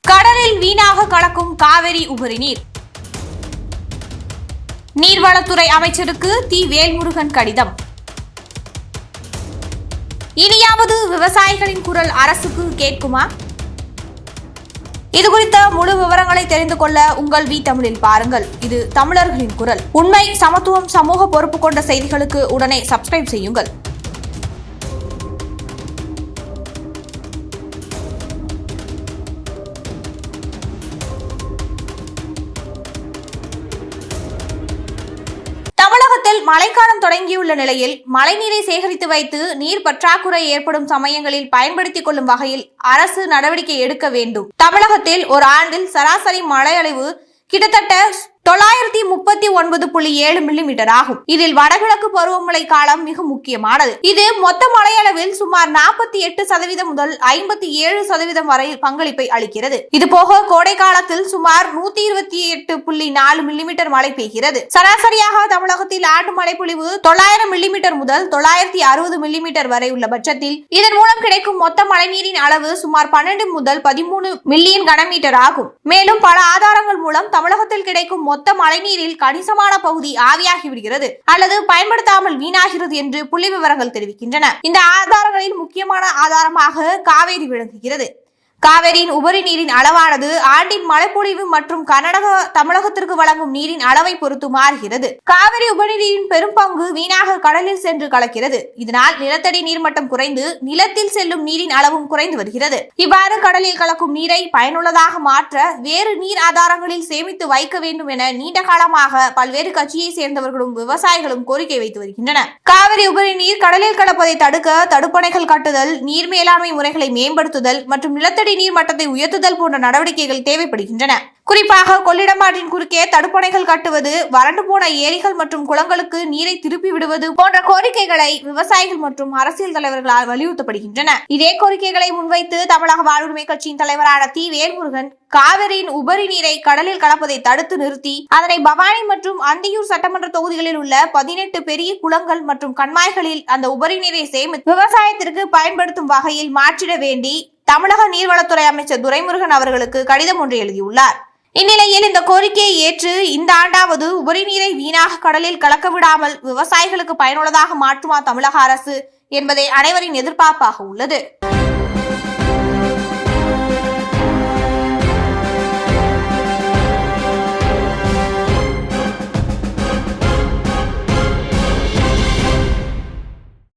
கடலில் வீணாக கலக்கும் காவிரி உபரி நீர். நீர்வளத்துறை அமைச்சருக்கு தி. வேல்முருகன் கடிதம். இனியாவது விவசாயிகளின் குரல் அரசுக்கு கேட்குமா? இது குறித்த முழு விவரங்களை தெரிந்து கொள்ள உங்கள் வி. தமிழில் பாருங்கள். இது தமிழர்களின் குரல். உண்மை சமத்துவம் சமூக பொறுப்பு கொண்ட செய்திகளுக்கு உடனே சப்ஸ்கிரைப் செய்யுங்கள். மழைக்காலம் தொடங்கியுள்ள நிலையில் மழைநீரை சேகரித்து வைத்து நீர் பற்றாக்குறை ஏற்படும் சமயங்களில் பயன்படுத்திக் கொள்ளும் வகையில் அரசு நடவடிக்கை எடுக்க வேண்டும். தமிழகத்தில் ஒரு ஆண்டில் சராசரி மழை அளவு கிட்டத்தட்ட தொள்ளாயிரத்தி ஒன்பது புள்ளி ஏழு மில்லிமீட்டர் ஆகும். இதில் வடகிழக்கு பருவமழை காலம் மிக முக்கியமானது. இது மொத்த மழையளவில் சுமார் நாற்பத்தி எட்டு சதவீதம் முதல் ஐம்பத்தி ஏழு சதவீதம் வரை பங்களிப்பை அளிக்கிறது. இது போக கோடை காலத்தில் சுமார் நூத்தி இருபத்தி எட்டு புள்ளி நாலு மில்லிமீட்டர் மழை பெய்கிறது. சராசரியாக தமிழகத்தில் ஆண்டு மழை பொழிவு தொள்ளாயிரம் மில்லிமீட்டர் முதல் தொள்ளாயிரத்தி அறுபது மில்லிமீட்டர் வரை உள்ள பட்சத்தில் இதன் மூலம் கிடைக்கும் மொத்த மழைநீரின் அளவு சுமார் பன்னெண்டு முதல் பதிமூணு மில்லியன் கனமீட்டர் ஆகும். மேலும் பல ஆதாரங்கள் மூலம் தமிழகத்தில் கிடைக்கும் மொத்த மழைநீரில் கணிசமான பகுதி ஆவியாகி விடுகிறது அல்லது பயன்படுத்தாமல் வீணாகிறது என்று புள்ளி விவரங்கள் தெரிவிக்கின்றன. இந்த ஆதாரங்களில் முக்கியமான ஆதாரமாக காவேரி விளங்குகிறது. காவிரியின் உபரி நீரின் அளவானது ஆண்டின் மழைப்பொழிவு மற்றும் கர்நாடக தமிழகத்திற்கு வழங்கும் நீரின் அளவை பொறுத்து மாறுகிறது. காவிரி உபரி நீரின் பெரும் பங்கு வீணாக கடலில் சென்று கலக்கிறது. இதனால் நிலத்தடி நீர்மட்டம் குறைந்து நிலத்தில் செல்லும் நீரின் அளவும் குறைந்து வருகிறது. இவ்வாறு கடலில் கலக்கும் நீரை பயனுள்ளதாக மாற்ற வேறு நீர் ஆதாரங்களில் சேமித்து வைக்க வேண்டும் என நீண்ட காலமாக பல்வேறு கட்சியை சேர்ந்தவர்களும் விவசாயிகளும் கோரிக்கை வைத்து வருகின்றனர் காவிரி உபரி நீர் கடலில் கலப்பதை தடுக்க தடுப்பணைகள் கட்டுதல் நீர் மேலாண்மை முறைகளை மேம்படுத்துதல் மற்றும் நிலத்தடி நிலத்தடி நீர் மட்டத்தை உயர்த்துதல் போன்ற நடவடிக்கைகள் தேவைப்படுகின்றன. குறிப்பாக கொள்ளிடமாற்றின் குறுக்கே தடுப்பணைகள் கட்டுவது வறண்டு போன ஏரிகள் மற்றும் குளங்களுக்கு நீரை திருப்பி விடுவது போன்ற கோரிக்கைகளை விவசாயிகள் மற்றும் அரசியல் தலைவர்களால் வலியுறுத்தப்படுகின்றன. இதே கோரிக்கைகளை முன்வைத்து தமிழக வாழ்வுரிமை கட்சியின் தலைவரான தி. வேல்முருகன் காவிரியின் உபரி நீரை கடலில் கலப்பதை தடுத்து நிறுத்தி அதனை பவானி மற்றும் அந்தியூர் சட்டமன்ற தொகுதிகளில் உள்ள பதினெட்டு பெரிய குளங்கள் மற்றும் கண்மாய்களில் அந்த உபரி நீரை சேமித்து விவசாயத்திற்கு பயன்படுத்தும் வகையில் மாற்றிட வேண்டி தமிழக நீர்வளத்துறை அமைச்சர் துரைமுருகன் அவர்களுக்கு கடிதம் ஒன்று எழுதியுள்ளார். இந்நிலையில் இந்த கோரிக்கையை ஏற்று இந்த ஆண்டாவது உபரி நீரை வீணாக கடலில் கலக்க விடாமல் விவசாயிகளுக்கு பயனுள்ளதாக மாற்றுமா தமிழக அரசு என்பதே அனைவரின் எதிர்பார்ப்பாக உள்ளது.